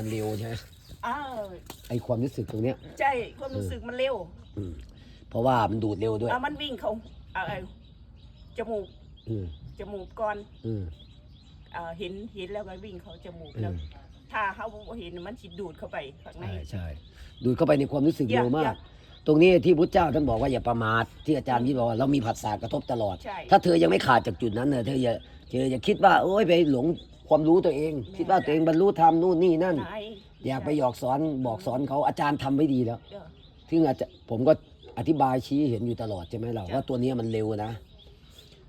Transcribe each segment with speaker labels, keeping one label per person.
Speaker 1: มันเร็วใช่ไหม
Speaker 2: อ้าว
Speaker 1: ไอความรู้สึกตรงเนี้ย
Speaker 2: ใช่ความรู้สึกมันเร็ว
Speaker 1: อืมเพราะว่ามันดูดเร็วด้วย
Speaker 2: อะมันวิ่งเขาเอาเอาจมูก
Speaker 1: อืม
Speaker 2: จมูกก่อน
Speaker 1: อืม
Speaker 2: เอ่อเห็นเห็นแล้วก็วิ่งเขาจมูก
Speaker 1: อื
Speaker 2: แล้ว
Speaker 1: ม
Speaker 2: ถ้าเขาบ่เห็นมันสิดูดเข้าไปข้างใน
Speaker 1: ใช่ใช่ดูดเข้าไปในความรู้สึก
Speaker 2: อย่า
Speaker 1: เร็วมา
Speaker 2: อย่า
Speaker 1: กตรงนี้ที่พุทธเจ้าท่านบอกว่าอย่าประมาทที่อาจารย์ที่บอกว่าเรามีผัสสะกระทบตลอด
Speaker 2: ใช่
Speaker 1: ถ้าเธอยังไม่ขาดจากจุดนั้นเนอะเธออย่าเธออย่าคิดว่าโอ้ยไปหลง ความรู้ตัวเอง คิดว่าตัวเองบรรลุธรรมนู่นนี่นั่น
Speaker 2: ไหน
Speaker 1: อยากไปหยอกสอนบอกสอนเขาอาจารย์ทำไว้ดีแล้ว
Speaker 2: เดี๋ยว
Speaker 1: ซึ่งอาจจะผมก็อธิบายชี้เห็นอยู่ตลอดใช่ไหมเรา
Speaker 2: จ้ะ
Speaker 1: ว่าตัวเนี้ยมันเร็วนะ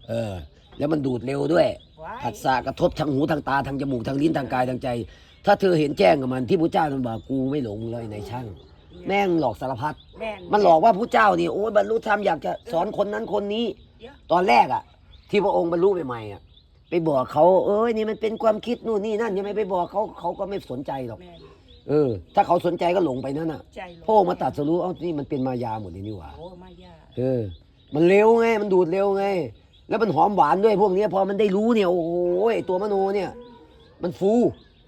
Speaker 1: เออ แล้วมันดูดเร็วด้วย
Speaker 2: ว้าย
Speaker 1: ผัสสะกระทบทางหูทางตาทางจมูกทางลิ้นทางกายทางใจ ถ้าเธอเห็นแจ้งกับมันที่พระเจ้าท่านบอกกูไม่หลงเลยในช่าง แม่งหลอกสารพัด
Speaker 2: แม่น
Speaker 1: มันหลอกว่าพระเจ้านี่โอ้ยบรรลุธรรมอยากจะสอนคนนั้นคนนี้
Speaker 2: เดี๋ยว
Speaker 1: ตอนแรกอะที่พระองค์บรรลุใหม่ๆอะ ไปบอกเขาเอ้ยนี่มันเป็นความคิดนู่นนี่นั่นยังไม่ไปบอกเขาเขาก็ไม่สนใจหรอก
Speaker 2: แม่น
Speaker 1: เออ ถ้าเขาสนใจก็หลงไปนั่นน่ะ
Speaker 2: ใจลง
Speaker 1: พระองค์มาตัดสรู้เอ้านี่มันเป็นมายาหมดเลยนี่หว่า
Speaker 2: โอ้มายา
Speaker 1: เออ มันเร็วไง มันดูดเร็วไง แล้วมันหอมหวานด้วยพวกเนี้ยพอมันได้รู้เนี่ย โอ้โหไอ้ตัวมโนเนี่ย มันฟู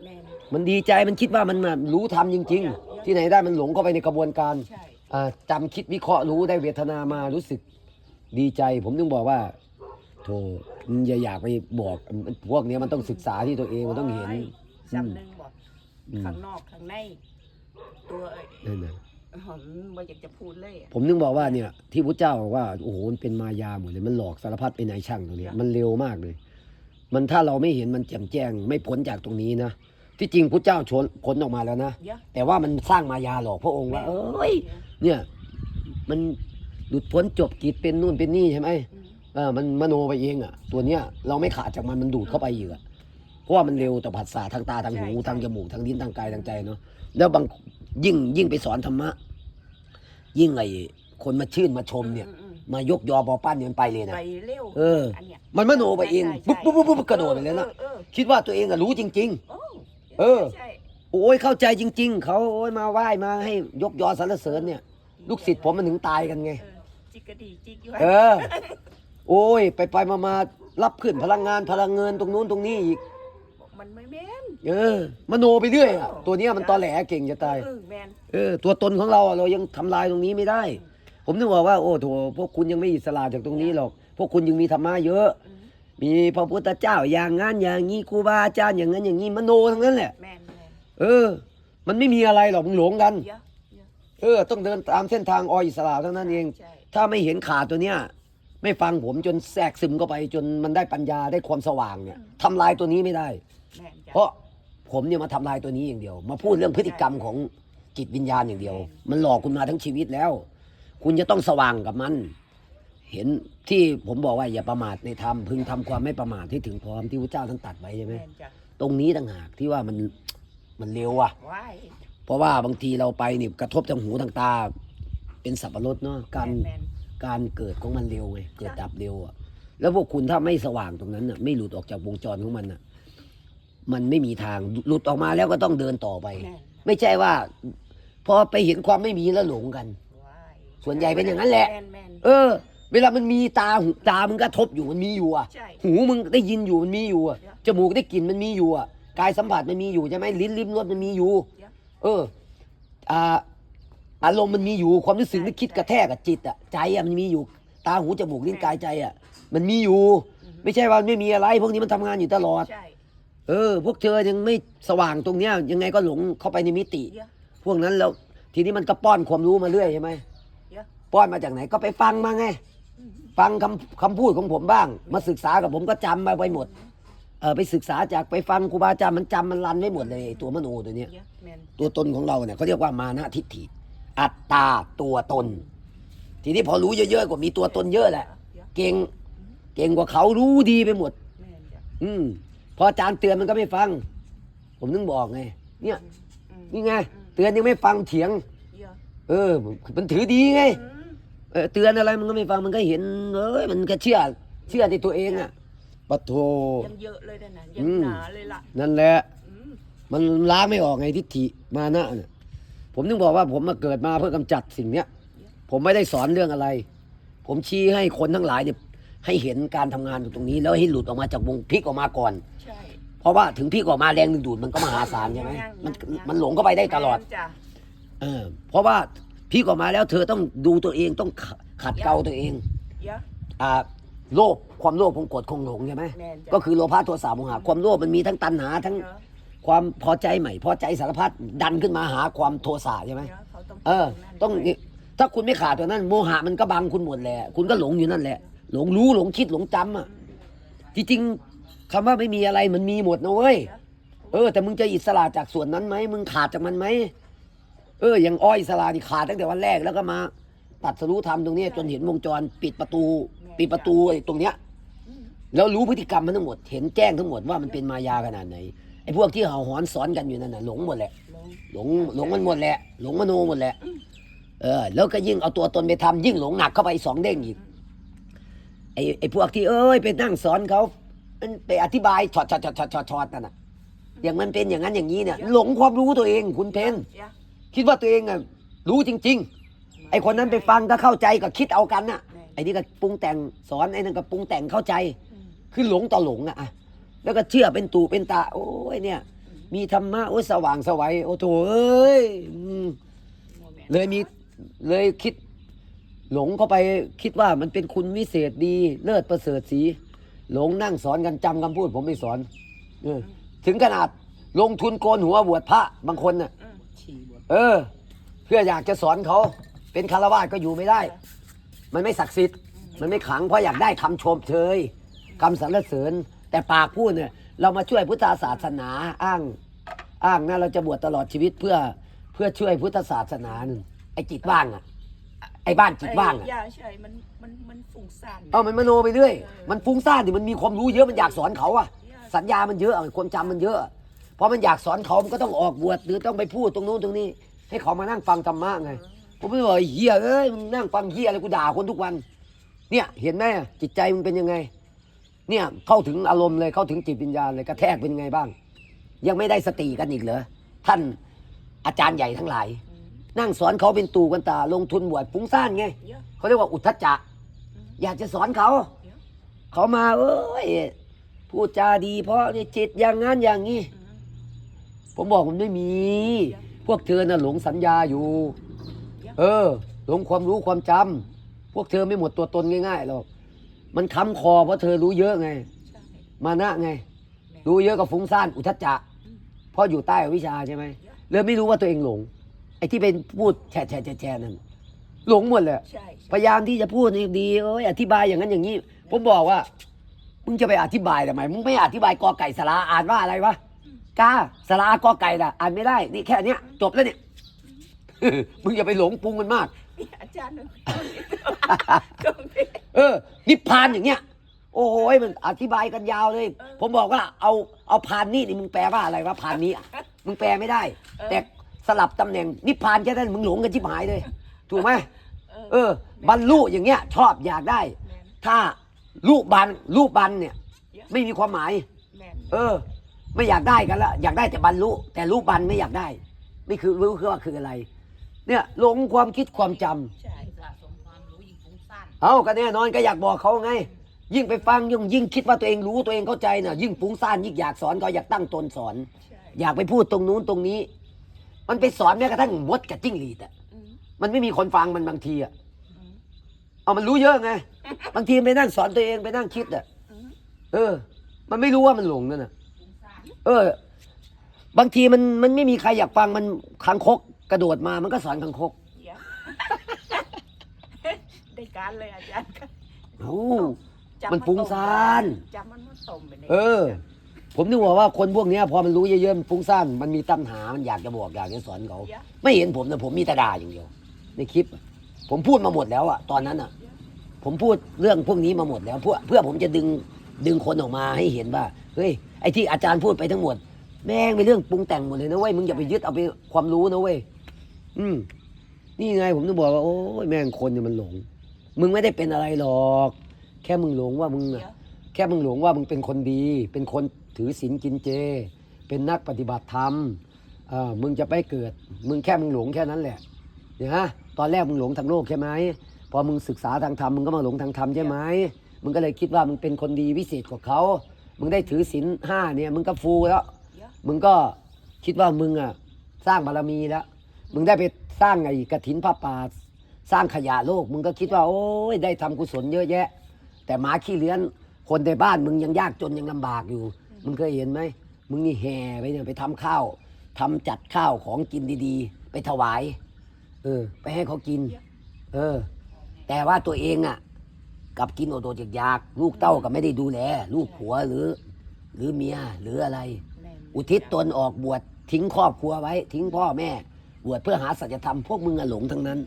Speaker 2: แม่น
Speaker 1: มันดีใจ มันคิดว่ามันแบบรู้ทำจริง ๆ ที่ไหนได้มันหลงเข้าไปในกระบวนการ
Speaker 2: ใช่
Speaker 1: อ่าจำคิดวิเคราะห์รู้ได้เวทนามารู้สึกดีใจ ผมถึงบอกว่า โธ่มึงอย่าอยากไปบอกพวกเนี้ยมันต้องศึกษาที่ตัวเองมันต้องเห็น
Speaker 2: ว้ายจำหนึ่งบอก
Speaker 1: อืม
Speaker 2: ข้างนอกข้างใน ตัวเอ้ย
Speaker 1: นั่นนะ
Speaker 2: หอมบ่อยากจะพูดเลยอะ
Speaker 1: ผมนึกบอกว่าเนี่ยที่พระเจ้าบอกว่าโอ้โหมันเป็นมายาหมดเลยมันหลอกสารพัดไปในช่างตรงเนี้ยมันเร็วมากเลย มันถ้าเราไม่เห็นมันแจ่มแจ้ง ไม่พ้นจากตรงนี้นะที่จริงพระเจ้าชนพ้นออกมาแล้วนะ
Speaker 2: เดี๋ยว
Speaker 1: แต่ว่ามันสร้างมายาหลอกพระองค์ว่า เอ้ย เนี่ย มันหลุดพ้นจบกิจเป็นนู่นเป็นนี่ใช่ไหม
Speaker 2: อืม
Speaker 1: เออมันมโนไปเองอะ ตัวเนี้ยเราไม่ขาดจากมันมันดูดเข้าไปอีกอะเพราะว่ามันเร็วต่อผัสสะทางตาทางหูทางจมูกทางลิ้นทางกายทางใจเนาะแล้วบางยิ่งยิ่งไปสอนธรรมะ ยิ่งไอ้คนมาชื่นมาชมเนี่ย
Speaker 2: อือืม
Speaker 1: มายกยอปอปั้นเนี่ยมันไปเลยนะ
Speaker 2: ไปเร็ว
Speaker 1: เออ
Speaker 2: นเนี้ย
Speaker 1: มันมโนไปเอง
Speaker 2: ใช่ใช่
Speaker 1: ปุ๊บปุ๊บปุ๊บปุ๊บกระโดดไปเลยนะ
Speaker 2: ออออ
Speaker 1: คิดว่าตัวเองอะรู้จริง
Speaker 2: โอ้
Speaker 1: เออ
Speaker 2: ใช่
Speaker 1: ๆโอ้ยเข้าใจจริง ๆ เขาโอ้ยมาไหว้มาให้ยกยอสรรเสริญเนี่ย ลูกศิษย์ผมมันถึงตายกันไง
Speaker 2: เออจิกกระดีจิกอยู่
Speaker 1: เออ โอ้ย ไปไปมามารับขึ้นพลังงานพลังเงินตรงนู้นตรงนี้อีก
Speaker 2: มันไม่แม่น
Speaker 1: เออมโนไปเรื่อยอะตัวเนี้ยมันตอแหลเก่งจะตาย
Speaker 2: เออแม่น
Speaker 1: เออตัวตนของเราอะเรายังทำลายตรงนี้ไม่ได้ ผมถึงบอกว่าโอ้โถพวกคุณยังไม่อิสระจากตรงนี้หรอก พวกคุณยังมีธรรมะเยอะ
Speaker 2: อืม
Speaker 1: มีพระพุทธเจ้าอย่างงั้นอย่างนี้ครูบาอาจารย์อย่างนั้นอย่างนี้มโนทั้งนั้นแหละ
Speaker 2: แม่นแม่น
Speaker 1: เออ มันไม่มีอะไรหรอกมึงหลงกัน
Speaker 2: เยอะเยอะ
Speaker 1: เออ ต้องเดินตามเส้นทางออิสระเท่านั้นเอง
Speaker 2: ใช่
Speaker 1: ถ้าไม่เห็นขาดตัวเนี้ย ไม่ฟังผมจนแทรกซึมเข้าไป จนมันได้ปัญญาได้ความสว่างเนี่ยทำลายตัวนี้ไม่ได้
Speaker 2: แม่นจ้ะ
Speaker 1: เพราะผมเนี่ยมาทำลายตัวนี้อย่างเดียว มาพูดเรื่องพฤติกรรมของจิตวิญญาณอย่างเดียว มันหลอกคุณมาทั้งชีวิตแล้ว คุณจะต้องสว่างกับมัน เห็นที่ผมบอกว่าอย่าประมาทในธรรมพึงทำความไม่ประมาทให้ถึงพร้อมที่พระเจ้าท่านตรัดไว้ใช่ไหม
Speaker 2: แม่นจ้ะ
Speaker 1: ตรงนี้ต่างหากที่ว่ามันมันเร็วอะ
Speaker 2: ว้าย
Speaker 1: เพราะว่าบางทีเราไปนี่กระทบทางหูทางตา เป็นสับปะรดเนาะการ
Speaker 2: แม่น
Speaker 1: การเกิดของมันเร็วไงเกิดดับเร็วอะ แล้วพวกคุณถ้าไม่สว่างตรงนั้นน่ะ ไม่หลุดออกจากวงจรของมันน่ะ มันไม่มีทางหลุดออกมาแล้วก็ต้องเดินต่อไป
Speaker 2: แม่น
Speaker 1: ไม่ใช่ว่าพอไปเห็นความไม่มีแล้วหลงกัน
Speaker 2: ว้าย
Speaker 1: ส่วนใหญ่เป็นอย่างนั้นแหละ
Speaker 2: ม่นแม่น
Speaker 1: เออ เวลามันมีตาหูตามึงกระทบอยู่มันมีอยู่อะ
Speaker 2: ใช่
Speaker 1: หูมึงได้ยินอยู่มันมีอยู่อะจมูกได้กลิ่นมันมีอยู่อะกายสัมผัสมันมีอยู่ใช่ไหมลิ้นลิ้มรสมันมีอยู่ เออ อ่า อารมณ์มันมีอยู่ความรู้สึกนึกคิดกระแทกกับจิตอะใจอะมันมีอยู่ตาหูจมูกลิ้นกายใจอะมันมีอยู่ ไม่ใช่ว่าไม่มีอะไร พวกนี้มันทำงานอยู่ตลอด
Speaker 2: ใช่
Speaker 1: เออ พวกเธอยังไม่สว่างตรงเนี้ย ยังไงก็หลงเข้าไปในมิติ
Speaker 2: เยอะ
Speaker 1: พวกนั้นแล้วทีนี้มันก็ป้อนความรู้มาเรื่อยใช่ไหม
Speaker 2: เยอะ
Speaker 1: ป้อนมาจากไหนก็ไปฟังมาไง
Speaker 2: อืม
Speaker 1: ฟังคำคำพูดของผมบ้าง มาศึกษากับผมก็จำมาไปหมด เออไปศึกษาจากไปฟังครูบาอาจารย์มันจำมันรันไว้หมดเลยไอ้ตัวมโนตัวเนี้ย
Speaker 2: เยอะแม่น
Speaker 1: ตัวตนของเราเนี่ยเขาเรียกว่ามานะทิฏฐิ อัตตาตัวตน ทีนี้พอรู้เยอะๆกว่ามีตัวตนเยอะแหละ
Speaker 2: เยอะ
Speaker 1: เก่งเก่งกว่าเขารู้ดีไปหมด
Speaker 2: แม่นจ้ะ
Speaker 1: อืมพออาจารย์เตือนมันก็ไม่ฟัง ผมนึงบอกไง เนี่ย
Speaker 2: อืม
Speaker 1: นี่ไง เตือนยังไม่ฟังเถียง
Speaker 2: เยอะ
Speaker 1: เออ มันถือดีไง
Speaker 2: อืม
Speaker 1: เออเตือนอะไรมันก็ไม่ฟังมันก็เห็นเอ้ยมันก็เชื่อเชื่อในตัวเองอะปะโท
Speaker 2: ยังเยอะเลยนะนะยัง
Speaker 1: อืม
Speaker 2: หนาเลยล่ะ
Speaker 1: นั่นแหละ
Speaker 2: อืม
Speaker 1: มันล้างไม่ออกไงทิฏฐิมานะเนี่ย ผมถึงบอกว่าผมมาเกิดมาเพื่อกำจัดสิ่งเนี้ย ผมไม่ได้สอนเรื่องอะไร ผมชี้ให้คนทั้งหลายเนี่ยให้เห็นการทำงานอยู่ตรงนี้ แล้วให้หลุดออกมาจากวงพลิกออกมาก่อนเพราะว่าถึงพี่ก็ออกมาแรงดึงดูดมันก็มหาศาลใช่ไหมมันมันหลงเข้าไปได้ตลอดเออเพราะว่าพี่ก็ออกมาแล้วเธอต้องดูตัวเองต้องขัดเกลาตัวเอง
Speaker 2: อ่า
Speaker 1: โลภความโลภคงกรธคงหลงใช่ไหมก็คือโลภะโทสะโมหะความโลภมันมีทั้งตัณหาทั้ง ความพอใจใหม่ พอใจสารพัดดันขึ้นมาหาความโทสะใช่ไหม
Speaker 2: เยอะเขาต้อง
Speaker 1: เออ ต้อง
Speaker 2: ด้วย
Speaker 1: ถ้าคุณไม่ขาดตัวนั้น โมหะมันก็บังคุณหมดแหละคุณก็หลงอยู่นั่นแหละ หลงรู้หลงคิดหลงจำอะจริงๆคำว่าไม่มีอะไรมันมีหมดนะเว้ยเออแต่มึงจะอิสระจากส่วนนั้นไหมมึงขาดจากมันไหมเอออย่างอ้อยอิสระนี่ขาดตั้งแต่วันแรกแล้วก็มาตัดสรู้ธรรมตรงเนี้ยจนเห็นวงจรปิดประตู ปิดประตูไอ้ตรงเนี้ย
Speaker 2: อืม
Speaker 1: แล้วรู้พฤติกรรมมันทั้งหมด เห็นแจ้งทั้งหมดว่ามันเป็นมายาขนาดไหน ไอ้พวกที่เห่าหอนสอนกันอยู่นั่นน่ะหลงหมดแหละ
Speaker 2: ลง
Speaker 1: หลงหลงมันหมดแหละ หลงมโนหมดแหละเออ แล้วก็ยิ่งเอาตัวตนไปทำยิ่งหลงหนักเข้าไปสองเด้งอีกไอ้ไอ้พวกที่เอ้ยไปนั่งสอนเขามันไปอธิบายช็อตช็อตช็อตช็อตช็อตช็อตนั่นน่ะอย่างมันเป็นอย่างนั้นอย่างนี้เนี่ยหลงความรู้ตัวเองคุณเพน
Speaker 2: เยอะ
Speaker 1: คิดว่าตัวเองอะรู้จริง ๆ ไอ้คนนั้นไปฟังก็เข้าใจก็คิดเอากันน่ะ
Speaker 2: แม่น
Speaker 1: ไอ้นี่ก็ปรุงแต่งสอนไอ้นั่นก็ปรุงแต่งเข้าใจ
Speaker 2: อืม
Speaker 1: คือหลงต่อหลงอะอะ แล้วก็เชื่อเป็นตูเป็นตา โอ้ยเนี่ย มีธรรมะโอ้ยสว่างสวัยโอ้โถเอ้ยเลยมีเลยคิดหลงเข้าไปคิดว่ามันเป็นคุณวิเศษดีเลิศประเสริฐสี หลงนั่งสอนกันจำคำพูดผมไม่สอนเออถึงขนาดลงทุนโกนหัวบวชพระบางคนน่ะ
Speaker 2: อืมฉี่บด
Speaker 1: เออ เพื่ออยากจะสอนเขาเป็นคารวะก็อยู่ไม่ได้ มันไม่ศักดิ์สิทธิ์ มันไม่ขังเพราะอยากได้คำชมเชยคำสรรเสริญ แต่ปากพูดเนี่ย เรามาช่วยพุทธศาสนาอ้าง อ้างนะเราจะบวชตลอดชีวิตเพื่อเพื่อช่วยพุทธศาสนาหนึ่งไอ้จิตว่างอะ ไอ้บ้านจิตว่างอะ
Speaker 2: ไอ้ยาใช่มันมันมันฟุ้งซ่าน
Speaker 1: เอามันมโนไปเรื่อยมันฟุ้งซ่านดิมันมีความรู้เยอะมันอยากสอนเขาอะ สัญญามันเยอะอะความจำมันเยอะเพราะมันอยากสอนเขามันก็ต้องออกบวชหรือต้องไปพูดตรงนู้นตรงนี้ ให้เขามานั่งฟังธรรมะไงผมไม่บอกไอ้เฮียเอ้ยมึงนั่งฟังเฮียอะไรกูด่าคนทุกวัน เนี่ยเห็นไหมอะจิตใจมึงเป็นยังไง เนี่ยเข้าถึงอารมณ์เลยเข้าถึงจิตวิญญาณเลยกระแทกเป็นไงบ้าง ยังไม่ได้สติกันอีกเหรอท่านอาจารย์ใหญ่ทั้งหลาย นั่งสอนเขาเป็นตูกันตา ลงทุนบวชฟุ้งซ่านไง
Speaker 2: เขา
Speaker 1: เรียกว่าอุทธจจะ
Speaker 2: อ
Speaker 1: ยากจะสอนเขา
Speaker 2: เขา
Speaker 1: มาเอ้ยพูดจาดี เพราะเนี่ยจิตอย่างนั้นอย่างนี้ ผมบอกผมไม่มี พวกเธอน่ะหลงสัญญาอยู่ เออ หลงความรู้ความจำพวกเธอไม่หมดตัวตนง่ายๆหรอก มันค้ำคอเพราะเธอรู้เยอะไง
Speaker 2: ใช่
Speaker 1: มานะไง
Speaker 2: แม่
Speaker 1: รู้เยอะกับฟุ้งซ่านอุทธัจจะเพราะอยู่ใต้อวิชชาใช่ไหมเลยไม่รู้ว่าตัวเองหลง ไอ้ที่เป็นพูดแฉะแฉะแฉะแฉะนั่นหลงหมดเลย
Speaker 2: ใช่
Speaker 1: พยายามที่จะพูดให้ดีเอ้ยอธิบายอย่างนั้นอย่างนี้ ผมบอกว่า มึงจะไปอธิบายทำไมมึงไม่อธิบายกอไก่สระอ่านว่าอะไรวะกาสระกอไก่น่ะ อ่านไม่ได้ นี่แค่เนี้ย จบแล้วเนี่ย มึงอย่าไปหลงปรุงมันมาก
Speaker 2: นี่อาจารย์หนึ่งตรงนี้
Speaker 1: เออ นิพพานอย่างเงี้ย โอ้โหมันอธิบายกันยาวเลย ผมบอกว่าเอาเอาพานนี่นี่มึงแปลว่าอะไรวะพานนี้อะมึงแปลไม่ได้ แต่สลับตำแหน่งนิพพานแค่นั้นมึงหลงกันชิบหายเลย ถูกไหม
Speaker 2: เออ
Speaker 1: บรรลุอย่างเงี้ย ชอบอยากได้ ถ้ารูปบันรูปบันเนี่ย ไม่มีความหมาย เออ ไม่อยากได้กันละอยากได้แต่บรรลุแต่รูปบันไม่อยากได้ ไม่คือรู้คือว่าคืออะไร เนี่ยหลงความคิดความจำ
Speaker 2: ใช่
Speaker 3: สะสมความรู้ยิ่งฟุ้งซ่าน
Speaker 1: เอาก็แน่นอนก็อยากบอกเขาไง ยิ่งไปฟังยิ่งยิ่งคิดว่าตัวเองรู้ตัวเองเข้าใจน่ะยิ่งฟุ้งซ่านยิ่งอยากสอนก็อยากตั้งตนสอน
Speaker 2: ใช่
Speaker 1: อยากไปพูดตรงนู้นตรงนี้ มันไปสอนแม้กระทั่งมดกับจิ้งหรีดอะ
Speaker 2: อืม
Speaker 1: มันไม่มีคนฟังมันบางทีอะ
Speaker 2: อืม
Speaker 1: เอามันรู้เยอะไง บางทีไปนั่งสอนตัวเองไปนั่งคิดอะ
Speaker 2: อืม
Speaker 1: เออ มันไม่รู้ว่ามันหลงนั่นน่ะ
Speaker 3: ฟุ้งซ่าน
Speaker 1: เออ บางทีมันมันไม่มีใครอยากฟังมันคางคก กระโดดมามันก็สอนคางคก
Speaker 2: เยอะได้การเลยอาจารย์
Speaker 1: เอ้า
Speaker 2: จับ
Speaker 1: มันฟุ้งซ่าน
Speaker 2: จับมันมาต้มไปนี่ย
Speaker 1: เออ ผมนึกว่าว่าคนพวกเนี้ยพอมันรู้เยอะๆมันฟุ้งซ่านมันมีตัณหา มันอยากจะบอกอยากจะสอนเขา
Speaker 2: เยอะ
Speaker 1: ไม่เห็นผมนะผมมีแต่ด่าอย่างเดียว ในคลิป ผมพูดมาหมดแล้วอะตอนนั้นอะผมพูดเรื่องพวกนี้มาหมดแล้วเพื่อเพื่อผมจะดึงดึงคนออกมาให้เห็นว่าเฮ้ยไอ้ที่อาจารย์พูดไปทั้งหมด แม่งเป็นเรื่องปรุงแต่งหมดเลยนะเว้ยมึงอย่าไปยึดเอาไปความรู้นะเว้ย อืม นี่ไงผมต้องบอกว่า โอ้ยแม่งคนเนี่ยมันหลง มึงไม่ได้เป็นอะไรหรอก แค่มึงหลงว่ามึง
Speaker 2: เย
Speaker 1: อะ
Speaker 2: อะ
Speaker 1: แค่มึงหลงว่ามึงเป็นคนดี เป็นคนถือศีลกินเจ เป็นนักปฏิบัติธรรมเอ่ามึงจะไปเกิด มึงแค่มึงหลงแค่นั้นแหละเนี่ยฮะตอนแรกมึงหลงทางโลกใช่ไหมพอมึงศึกษาทางธรรมมึงก็มาหลงทางธรรมใช่ไหมมึงก็เลยคิดว่ามึงเป็นคนดีวิเศษกว่าเขามึงได้ถือศีลห้าเนี่ย มึงก็ฟูแล้ว
Speaker 2: เยอะ
Speaker 1: มึงก็คิดว่ามึงอะ สร้างบารมีแล้ว มึงได้ไปสร้างไอ้กระถินผ้าป่าสร้างขยะโลก มึงก็คิดว่าโอ้ยได้ทำกุศลเยอะแยะ แต่หมาขี้เลื้อนคนในบ้านมึงยังยากจนยังลำบากอยู่ มึงเคยเห็นไหมมึงนี่แห่ไปเนี่ยไปทำข้าวทำจัดข้าวของกินดีๆ ไปถวาย เออ ไปให้เขากิน เออ แต่ว่าตัวเองอะกลับกินโอดๆอยากๆลูกเต้าก็ไม่ได้ดูแล ลูกผัวหรือ หรือเมียหรืออะไร
Speaker 2: แม่น
Speaker 1: อุทิศตนออกบวชทิ้งครอบครัวไว้ ทิ้งพ่อแม่ บวชเพื่อหาสัจธรรมพวกมึงอะหลงทั้งนั้น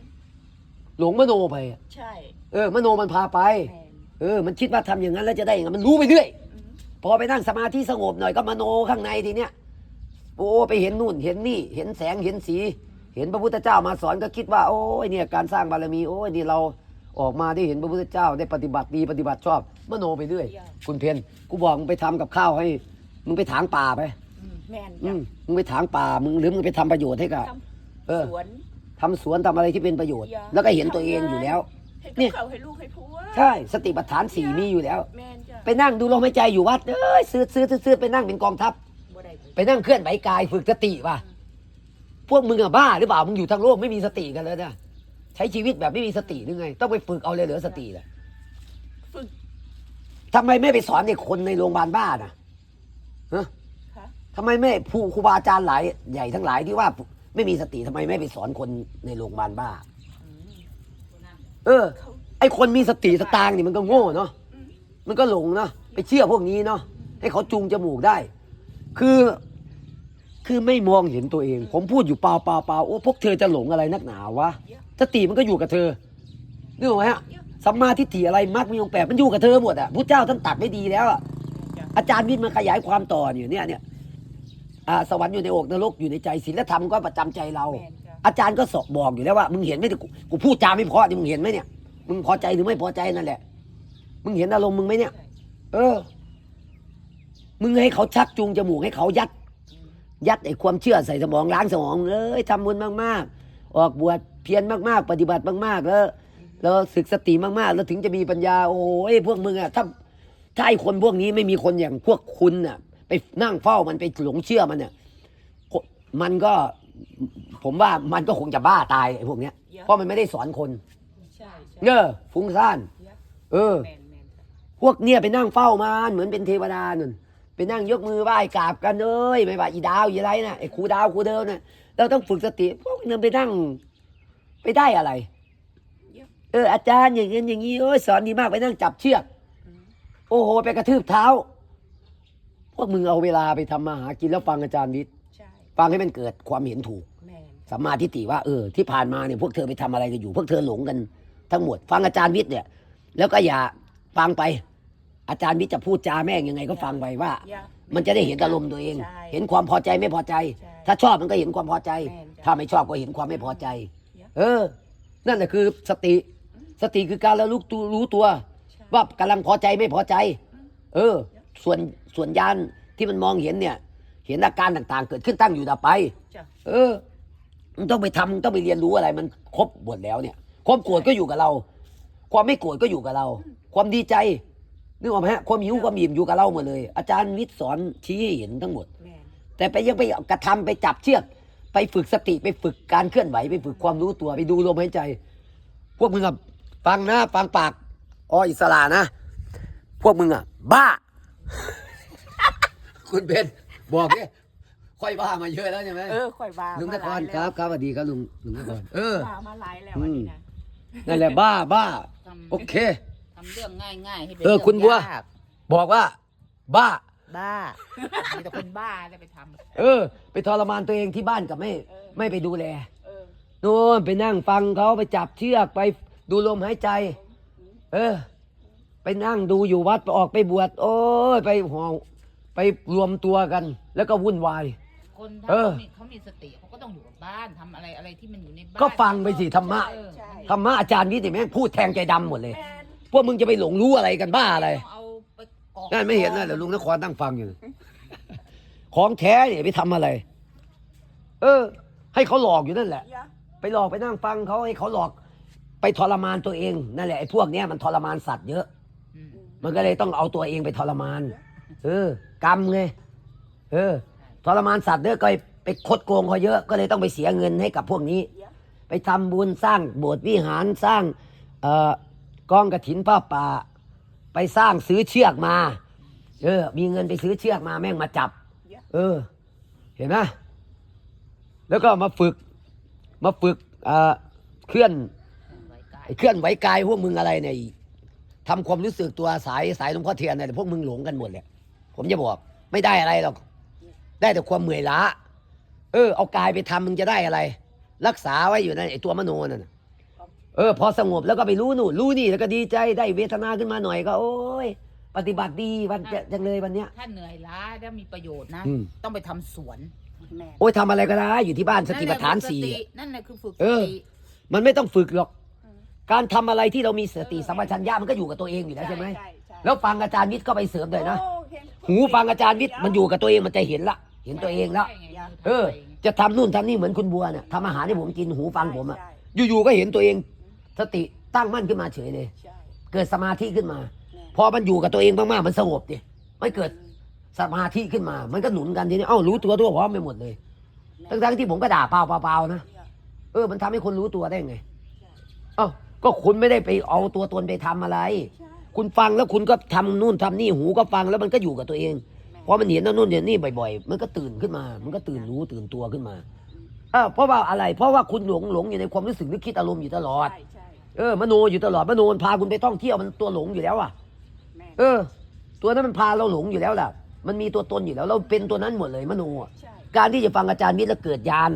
Speaker 1: หลงมโนไปอะ
Speaker 2: ใช่
Speaker 1: เออมโนมันพาไป
Speaker 2: แม่น
Speaker 1: เออ มันคิดว่าทำอย่างนั้นแล้วจะได้อย่างนั้นมันรู้ไปเรื่อย
Speaker 2: อืม
Speaker 1: พอไปนั่งสมาธิสงบหน่อยก็มโนข้างในทีเนี้ยโอ้ไปเห็นนู่นเห็นนี่ เห็นแสงเห็นสี เห็นพระพุทธเจ้ามาสอนก็คิดว่า โอ้ยเนี่ยการสร้างบารมีโอ้ยนี่เราออกมาได้เห็นพระพุทธเจ้าได้ปฏิบัติดีปฏิบัติชอบ มโนไปเรื่อย คุณเพนกูบอกมึงไปทำกับข้าวให้ มึงไปถางป่าไป
Speaker 2: อืมแม่น
Speaker 1: อื
Speaker 2: จ้ะ
Speaker 1: มมึงไปถางป่ามึงหรือมึงไปทำประโยชน์ให้กับ
Speaker 2: ท
Speaker 1: เออำ
Speaker 2: สวน
Speaker 1: ทำสวนทำอะไรที่เป็นประโยชน์
Speaker 2: อย่า
Speaker 1: แล้วก็เห็นตัวเองอยู่แล้ว
Speaker 2: ให้
Speaker 1: เนี่ย
Speaker 2: กับเขาให้ลูกให้ผัว
Speaker 1: ใช่สติปัฏฐานสี่มีอยู่แล้ว
Speaker 2: แม่นจ้ะ
Speaker 1: ไปนั่งดูลมหายใจอยู่วัดเอ้ยซื้อซื้อซื้อซื้อไปนั่งเป็นกองทัพ
Speaker 2: บ่ได้
Speaker 1: ไปนั่งเคลื่อนไหวกายฝึกสติว่ะ พวกมึงอะบ้าหรือเปล่า มึงอยู่ทั้งโลกไม่มีสติกันเลยนะ ใช้ชีวิตแบบไม่มีสติหรือไง ต้องไปฝึกเอาเลยเหลือสติแหละ
Speaker 2: ฝึก
Speaker 1: ทำไมไม่ไปสอนเด็กคนในโรงพยาบาลบ้าน่ะฮะ
Speaker 2: ค่ะ
Speaker 1: ทำไมไม่ผู้ครูบาอาจารย์หลายใหญ่ทั้งหลายที่ว่า ไม่มีสติทำไมไม่ไปสอนคนในโรงพยาบาลบ้า
Speaker 2: อืม
Speaker 1: เออ
Speaker 2: เขา
Speaker 1: ไอคนมีสติสตางค์นี่มันก็โง่เนาะ
Speaker 2: อืม
Speaker 1: มันก็หลงเนาะไปเชื่อพวกนี้เนาะให้เขาจูงจมูกได้ คือคือไม่มองเห็นตัวเอง ผมพูดอยู่เปล่าเปล่าเปล่าโอ้พวกเธอจะหลงอะไรนักหนาวะสติมันก็อยู่กับเธอนึกออกไหมฮะสัมมาทิฏฐิอะไรมรรคมีองค์แปดมันอยู่กับเธอหมดอะพระเจ้าท่านตัดไม่ดีแล้วอะ
Speaker 2: จ้ะ
Speaker 1: อาจารย์วิทย์มันขยายความต่ออยู่เนี่ยเนี่ย อ่าสวรรค์อยู่ในอกนรกอยู่ในใจศีลธรรมก็ประจำใจเรา
Speaker 2: แม่นจ้ะ
Speaker 1: อาจารย์ก็สอบบอกอยู่แล้วว่า มึงเห็นไหมกูกูพูดจาไม่เพราะนี่มึงเห็นไหมเนี่ย มึงพอใจหรือไม่พอใจนั่นแหละ มึงเห็นอารมณ์มึงไหมเนี่ย เออ มึงให้เขาชักจูงจมูกให้เขายัด
Speaker 2: อืม
Speaker 1: ยัดไอ้ความเชื่อใส่สมองล้างสมองเลยทำบุญมากๆ ออกบวชเพียรมากๆ ปฏิบัติมากๆ แล้วแล้วศึกสติมากๆ แล้วถึงจะมีปัญญา โอ้ยพวกมึงอะถ้าถ้าไอ้คนพวกนี้ไม่มีคนอย่างพวกคุณน่ะ ไปนั่งเฝ้ามันไปหลงเชื่อมันเนี่ย มันก็ผมว่ามันก็คงจะบ้าตายไอ้พวกเนี้ย เพราะมันไม่ได้สอนคน
Speaker 2: ใช่ใช่
Speaker 1: เนอฟุ้งซ่าน เออ
Speaker 2: แม่นแม่นจ้ะ
Speaker 1: พวกเนี่ยไปนั่งเฝ้ามันเหมือนเป็นเทวดานั่นไปนั่งยกมือไหว้กราบกันเอ้ยไม่ว่าอีดาวอีไรนะไอ้ครูดาวครูเดิมน่ะเราต้องฝึกสติพวกนั้นไปนั่ง ไปได้อะไร เอออาจารย์อย่างนี้นอย่างนี้โอ้ยสอนดีมากไปนั่งจับเชือก
Speaker 2: อืม
Speaker 1: โอ้โห ไปกระทืบเท้า พวกมึงเอาเวลาไปทำมาหากินแล้วฟังอาจารย์วิทย์
Speaker 2: ใช่
Speaker 1: ฟังให้มันเกิดความเห็นถูก
Speaker 2: แม่น
Speaker 1: สัมมาทิฏฐิว่าเออที่ผ่านมาเนี่ยพวกเธอไปทำอะไรกันอยู่ พวกเธอหลงกันทั้งหมด ฟังอาจารย์วิทย์เนี่ย แล้วก็อย่าฟังไป อาจารย์วิทย์จะพูดจาแม่งยังไงก็ฟังไปว่า
Speaker 2: อย่า
Speaker 1: มันจะได้เห็นอารมณ์ตัวเอง
Speaker 2: ใช่
Speaker 1: เห็นความพอใจไม่พอใจ
Speaker 2: ใช่
Speaker 1: ถ้าชอบมันก็เห็นความพอใจ
Speaker 2: แม่นจ้ะ
Speaker 1: ถ้าไม่ชอบก็เห็นความไม่พอใจ
Speaker 2: เยอะ
Speaker 1: เออ นั่นแหละคือสติ สติคือการระลึกตัวรู้ตัว
Speaker 2: ใช่
Speaker 1: ว่ากำลังพอใจไม่พอใจ เออ ส่วน ส่วนยานที่มันมองเห็นเนี่ย เห็นอาการต่างๆ เกิดขึ้นตั้งอยู่ดับไป
Speaker 2: จ้ะ
Speaker 1: เออมึงต้องไปทำมึงต้องไปเรียนรู้อะไรมันครบหมดแล้วเนี่ย ความโกรธก็อยู่กับเรา ความไม่โกรธก็อยู่กับเรา ความดีใจนึกออกไหมฮะความหิวความอิ่มอยู่กับเราหมดเลย อาจารย์วิทย์สอนชี้ให้เห็นทั้งหมด
Speaker 2: แม่น
Speaker 1: แต่ไปยังไปกระทำไปจับเชือก ไปฝึกสติไปฝึกการเคลื่อนไหวไปฝึกความรู้ตัวไปดูลมหายใจ พวกมึงอะฟังนะฟังปากอ้ออิสระนะ พวกมึงอะบ้า คุณเป็นบอกเนี่ยค่อยบ้ามาเยอะแล้วใช่ไหม
Speaker 2: เออข่อยบ้า
Speaker 1: ลุงน
Speaker 2: มา
Speaker 1: ค
Speaker 2: หลารย
Speaker 1: ค
Speaker 2: แล้ว
Speaker 1: รับครับสวัสดีครับลุงลุงนครเออ
Speaker 2: บ้ามาหลายแล้วอันนี้นะ
Speaker 1: นั่นแหละบ้าบ้า
Speaker 3: ทำ
Speaker 1: โอเค
Speaker 3: ทำเรื่องง่ายๆให้เป็น
Speaker 1: เออ
Speaker 3: รื่อง
Speaker 1: คุณบัว
Speaker 3: ยาก
Speaker 1: บอกว่า บ้า
Speaker 3: บ้ามีแต่คนบ้าจะไปทำ
Speaker 1: เออ ไปทรมานตัวเองที่บ้านกับไม่ ไม่ไปดูแล
Speaker 2: เออ
Speaker 1: โน่นไปนั่งฟังเขาไปจับเชือกไปดูลมหายใจ เออ ไปนั่งดูอยู่วัดไปออกไปบวชโอ้ยไปห่อ ไปรวมตัวกัน แล้วก็วุ่นวาย
Speaker 3: คนถ้า
Speaker 1: เออ
Speaker 3: เขามีเขามีสติเขาก็ต้องอยู่กับบ้านทำอะไรอะไรที่มันอยู่ในบ้าน
Speaker 1: ก็ฟังไปสิธรรมะ
Speaker 3: เออ
Speaker 2: ใช่
Speaker 1: ธรรมะอาจารย์วิทย์นี่แม่งพูดแทงใจดำหมดเลย
Speaker 2: แม่น
Speaker 1: พวกมึงจะไปหลงรู้อะไรกันบ้าอะไร
Speaker 3: ต้องเอาไปกรอก
Speaker 1: นั่นไม่เห็นนะเดี๋ยวลุงนครนั่งฟังอยู่ ของแท้เนี่ยไปทำอะไร เออ ให้เขาหลอกอยู่นั่นแหละ
Speaker 2: อย่า
Speaker 1: ไปหลอกไปนั่งฟังเขาให้เขาหลอกไปทรมานตัวเองนั่นแหละไอ้พวกเนี้ยมันทรมานสัตว์เยอะ
Speaker 3: อืม
Speaker 1: มันก็เลยต้องเอาตัวเองไปทรมานเอ เออกรรมไงเออทรมานสัตว์เด้อก็ไปคดโกงเขาเยอะก็เลยต้องไปเสียเงินให้กับพวกนี้ ไปทำบุญสร้างโบสถ์วิหารสร้างเอ่อกองกระถินผ้าป่า ไปสร้างซื้อเชือกมา เออ มีเงินไปซื้อเชือกมาแม่งมาจับ เออ เห็นไหมแล้วก็มาฝึกมาฝึกเอ่อเคลื่อนเคลื่อนไหวกายพวกมึงอะไรเนี่ยทำความรู้สึกตัวสายสายหลวงพ่อเทียนเนี่ยพวกมึงหลงกันหมดเลย ผมจะบอก ไม่ได้อะไรหรอก ได้แต่ความเหนื่อยล้า เออ เอากายไปทำมึงจะได้อะไร รักษาไว้อยู่นั่นไอ้ตัวมโนนั่นน่ะเออ พอสงบแล้วก็ไปรู้นู่นรู้นี่แล้วก็ดีใจได้เวทนาขึ้นมาหน่อยก็ โอ้ยปฏิบัติดีวันจังเลยวันเนี้ย
Speaker 3: ถ้าเหนื่อยล้าแล้วมีประโยชน์นะ
Speaker 1: อืม
Speaker 3: ต้องไปทำสวน
Speaker 2: แม่
Speaker 1: โอ้ยทำอะไรก็ได้อยู่ที่บ้านสติปัฏฐานสี่
Speaker 3: นั่นแหละคือฝึก
Speaker 1: เอ
Speaker 3: ส
Speaker 1: อ
Speaker 3: ติ
Speaker 1: มันไม่ต้องฝึกหรอก การทำอะไรที่เรามีสติสัมปชัญญะมันก็อยู่กับตัวเองอยู่แล้วใช่ไหม
Speaker 2: ใช่ใช่
Speaker 1: แล้วฟังอาจารย์วิทย์ก็ไปเสริมเลยนะ
Speaker 2: โอ้เหู
Speaker 1: ฟังอาจารย์วิทย์มันอยู่กับตัวเองมันจะเห็นละ เห็นตัวเองล้ว
Speaker 3: ใช่ไง
Speaker 1: เออ จะทำนู่นทำนี่เหมือนคุณบัวเนี่ยทำอาหารให้ผมกินหูฟังผมอะอยู่ๆก็เห็นตัวเองสติตั้งมั่นขึ้นมาเฉยเลย เกิดสมาธิขึ้นมา พอมันอยู่กับตัวเองมากๆมันสงบดิไม่เกิดสมาธิขึ้นมา มันก็หนุนกันทีนี้เอ้ารู้ตัวตัวพร้อมไปหมดเลยทั้งๆที่ผมก็ด่าเปล่าๆๆนะเออ มันทำให้คนรู้ตัวได้ไงเอ้าก็คุณไม่ได้ไปเอาตัวตนไปทำอะไร คุณฟังแล้วคุณก็ทำนู่นทำนี่หูก็ฟังแล้วมันก็อยู่กับตัวเองพอมันเห็นนั่นนู่นเห็นนี่บ่อยๆ มันก็ตื่นขึ้นมา มันก็ตื่นรู้ตื่นตัวขึ้นมาอ้าวเพราะว่าอะไร เพราะว่าคุณหลงหลงอยู่ในความรู้สึกนึกคิดอารมณ์อยู่ตลอด
Speaker 2: ใช่ใช่
Speaker 1: เออมโนอยู่ตลอดมโนมันพาคุณไปท่องเที่ยวมันตัวหลงอยู่แล้วอะ
Speaker 2: แม่
Speaker 1: เออ ตัวนั้นมันพาเราหลงอยู่แล้วล่ะ มันมีตัวตนอยู่แล้ว เราเป็นตัวนั้นหมดเลยมโนอะ
Speaker 2: ใช่
Speaker 1: การที่จะฟังอาจารย์วิทย์แล้วเกิดญาณ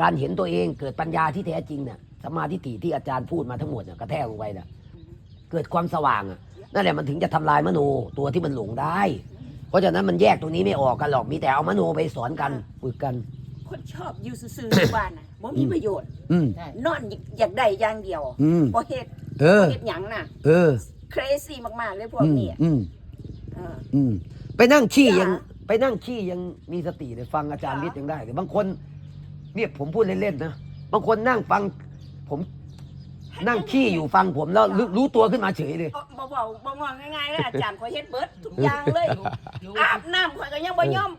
Speaker 1: การเห็นตัวเองเกิดปัญญาที่แท้จริงเนี่ยสมมาธิฏฐิที่อาจารย์พูดมาทั้งหมดเนี่ยกระแทกลงไปเนี่ย เกิดความสว่างอะนั่นแหละมันถึงจะทำลายมโนตัวที่มันหลงได้ เพราะฉะนั้นมันแยกตรงนี้ไม่ออกกันหรอกมีแต่เอามโนไปสอนกันฝึกกัน
Speaker 2: คนชอบอยู่ซื่อๆอยู่บ้านน่ะบ่มีประโยชน์
Speaker 1: อืม
Speaker 3: ใช่
Speaker 2: นอนอยากได้อย่างเดียว
Speaker 1: อืม
Speaker 2: บ่เฮ็ด
Speaker 1: เออ
Speaker 2: เฮ็ดหยังน่ะ
Speaker 1: เออ
Speaker 2: crazy มากๆเลยพวก
Speaker 1: อืม
Speaker 2: นี้
Speaker 1: อืม
Speaker 2: เออ
Speaker 1: อืมไปนั่งขี้
Speaker 2: จ้ะ
Speaker 1: ยังไปนั่งขี้ยังมีสติเลยฟังอาจารย์
Speaker 2: จ้ะ
Speaker 1: วิทย์ยังได้เลยบางคนเนี่ยผมพูดเล่นๆนะบางคนนั่งฟังผม นั่งขี้อยู่ฟังผมแล้วรู้รู้ตัวขึ้นมาเฉยเลย
Speaker 2: บ่บ่บ่งองง่ายๆเลยอาจารย์ข่อยเฮ็ดเบิดทุกอย่างเลย
Speaker 3: รู้รู้
Speaker 2: อาบน้ำข่อยก็ยังบ่ย่อม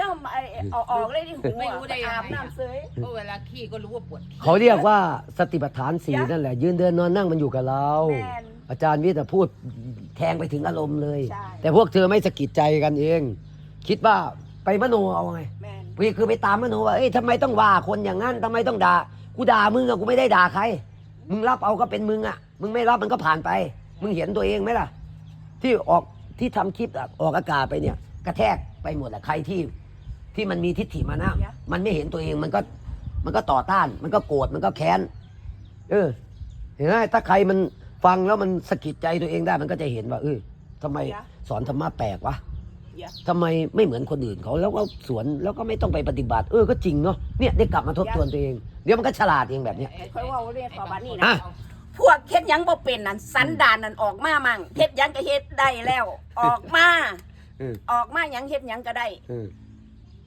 Speaker 2: ย่อมไอ้เอาออกเลยที่หัว
Speaker 3: ไม่รู้ได้ยังไง
Speaker 2: อาบน้ำเสย
Speaker 3: เพราะเวลาขี้ก็รู้ว่าปวดขี้
Speaker 1: เขาเรียกว่าสติปัฏฐานสี่
Speaker 2: จ้ะ
Speaker 1: นั่นแหละ ยืนเดินนอนนั่งมันอยู่กับเรา
Speaker 2: แม่น
Speaker 1: อาจารย์วิทย์อะพูดแทงไปถึงอารมณ์เลย
Speaker 2: ใช่
Speaker 1: แต่พวกเธอไม่สะกิดใจกันเอง คิดว่าไปมโนเอาไง
Speaker 2: แม่น
Speaker 1: พี่คือไปตามมโนว่าเอ้ยทำไมต้องว่าคนอย่างนั้นทำไมต้องด่ากูด่ามึงอะกูไม่ได้ด่าใคร มึงรับเอาก็เป็นมึงอะมึงไม่รับมันก็ผ่านไป มึงเห็นตัวเองไหมล่ะ ที่ออกที่ทำคลิปอะออกอากาศไปเนี่ย กระแทกไปหมดอะใครที่ที่มันมีทิฏฐิมานะ มันไม่เห็นตัวเองมันก็มันก็ต่อต้าน มันก็โกรธมันก็แค้น เออ เห็นไหมถ้าใครมันฟังแล้วมันสะกิดใจตัวเองได้มันก็จะเห็นว่าเออทำไมสอนธรรมะแปลกวะ
Speaker 2: อย่า
Speaker 1: ทำไมไม่เหมือนคนอื่นเขาแล้วก็สวนแล้วก็ไม่ต้องไปปฏิบัติ เออก็จริงเนาะเนี่ยได้กลับมาทบทวนตัวเอง เดี๋ยวมันก็ฉลาดเองแบบเนี้ย
Speaker 2: ค่อยเว่าเรียกขอบัดนี้
Speaker 1: อะ
Speaker 2: นะพวกเฮ็ดหยังบ่เป็นนั่นสันดานนั่นออกมามั่งเฮ็ดหยังก็เฮ็ดได้แล้ว ออกมา
Speaker 1: เออ
Speaker 2: ออกมาหยังเฮ็ดหยังก็ได้
Speaker 1: เออ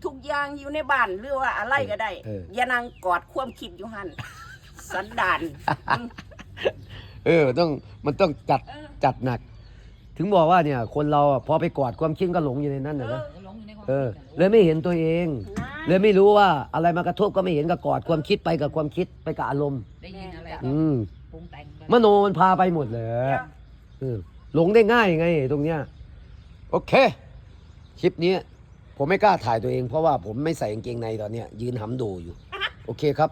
Speaker 2: ทุกอย่างอยู่ในบ้านหรือว่าอะไรก็ได้
Speaker 1: เออ
Speaker 2: อย่านั่งกอดความคิดอยู่หั่นสันดานอืม
Speaker 1: เออต้องมันต้องจัด
Speaker 2: เออ
Speaker 1: จัดหนัก ถึงบอกว่าเนี่ย คนเราอะพอไปกอดความคิดก็หลงอยู่ในนั้นนะนะ
Speaker 3: หลงอยู่ในความ
Speaker 1: เออ
Speaker 3: คิด
Speaker 1: เลยไม่เห็นตัวเอง
Speaker 2: นะ
Speaker 1: เลยไม่รู้ว่าอะไรมากระทบก็ไม่เห็นก็กอดความคิดไปกับความคิดไปกับอารมณ์
Speaker 3: ได้ยินอะไร
Speaker 1: อืม
Speaker 3: ปรุงแต่งไป
Speaker 1: มโนมันพาไปหมดเลยเออหลงได้ง่ายไง ตรงเนี้ยโอเคคลิปนี้ผมไม่กล้าถ่ายตัวเองเพราะว่าผมไม่ใส่กางเกงในตอนเนี้ยยืนหำดูอยู่ โอเคครับ